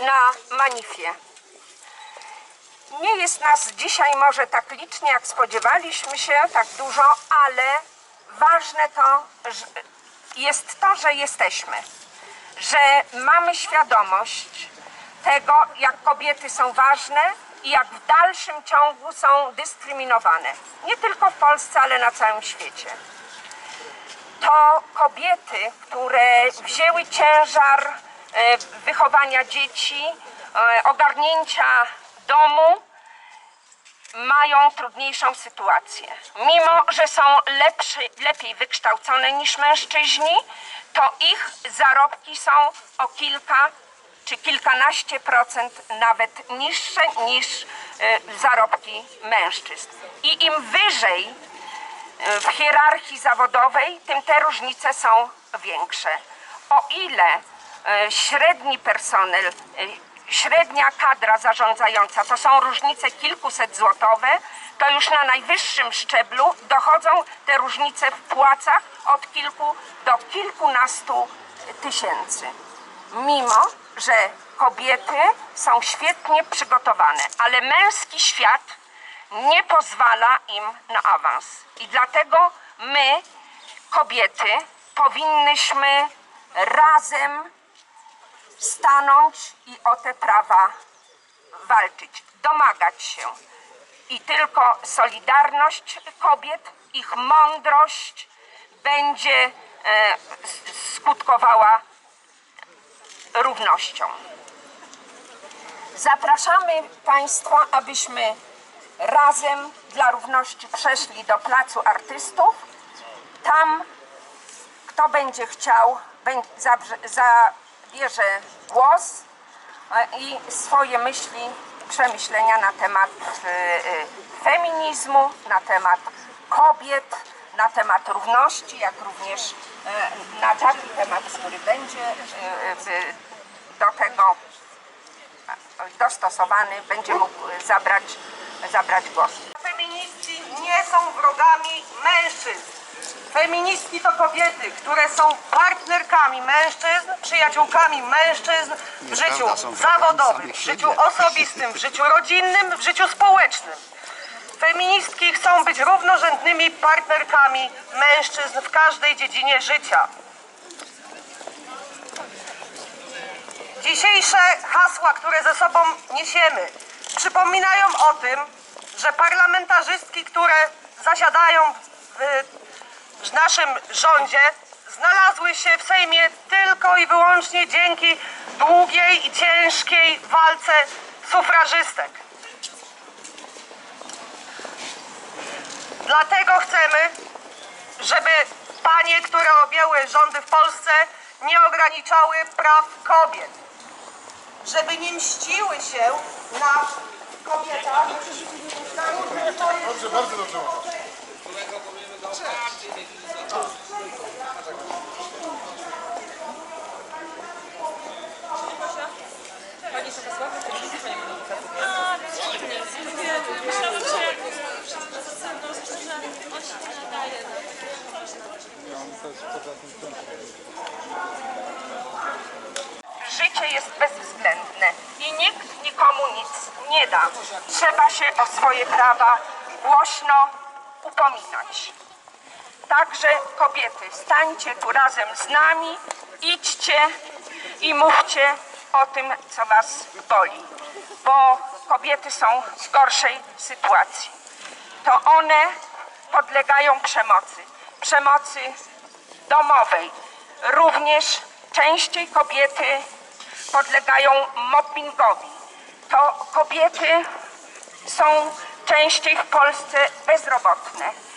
na manifie. Nie jest nas dzisiaj może tak licznie, jak spodziewaliśmy się, tak dużo, ale ważne to jest to, że jesteśmy, że mamy świadomość tego, jak kobiety są ważne i jak w dalszym ciągu są dyskryminowane. Nie tylko w Polsce, ale na całym świecie to kobiety, które wzięły ciężar wychowania dzieci, e, ogarnięcia domu, mają trudniejszą sytuację. Mimo, że są lepszy, lepiej wykształcone niż mężczyźni, to ich zarobki są o kilka czy kilkanaście procent nawet niższe niż e, zarobki mężczyzn. I im wyżej w hierarchii zawodowej, tym te różnice są większe. O ile e, średni personel, e, średnia kadra zarządzająca to są różnice kilkuset złotowe, to już na najwyższym szczeblu dochodzą te różnice w płacach od kilku do kilkunastu tysięcy. Mimo, że kobiety są świetnie przygotowane, ale męski świat nie pozwala im na awans. I dlatego my, kobiety, powinnyśmy razem stanąć i o te prawa walczyć, domagać się. I tylko solidarność kobiet, ich mądrość będzie e, skutkowała równością. Zapraszamy Państwa, abyśmy razem dla równości przeszli do Placu Artystów. Tam, kto będzie chciał, bę- zabrze- zabierze głos e, i swoje myśli, przemyślenia na temat e, e, feminizmu, na temat kobiet, na temat równości, jak również na taki temat, który będzie do tego dostosowany, będzie mógł zabrać, zabrać głos. Feministki nie są wrogami mężczyzn. Feministki to kobiety, które są partnerkami mężczyzn, przyjaciółkami mężczyzn w życiu zawodowym, w życiu osobistym, w życiu rodzinnym, w życiu społecznym. Feministki chcą być równorzędnymi partnerkami mężczyzn w każdej dziedzinie życia. Dzisiejsze hasła, które ze sobą niesiemy, przypominają o tym, że parlamentarzystki, które zasiadają w, w naszym rządzie, znalazły się w Sejmie tylko i wyłącznie dzięki długiej i ciężkiej walce sufrażystek. Dlatego chcemy, żeby panie, które objęły rządy w Polsce, nie ograniczały praw kobiet. Żeby nie mściły się na kobietach, na Dobrze, bardzo dobrze. Życie jest bezwzględne i nikt nikomu nic nie da. Trzeba się o swoje prawa głośno upominać. Także kobiety, stańcie tu razem z nami, idźcie i mówcie o tym, co was boli, bo kobiety są w gorszej sytuacji. To one podlegają przemocy, przemocy domowej. Również częściej kobiety podlegają mobbingowi. To kobiety są częściej w Polsce bezrobotne.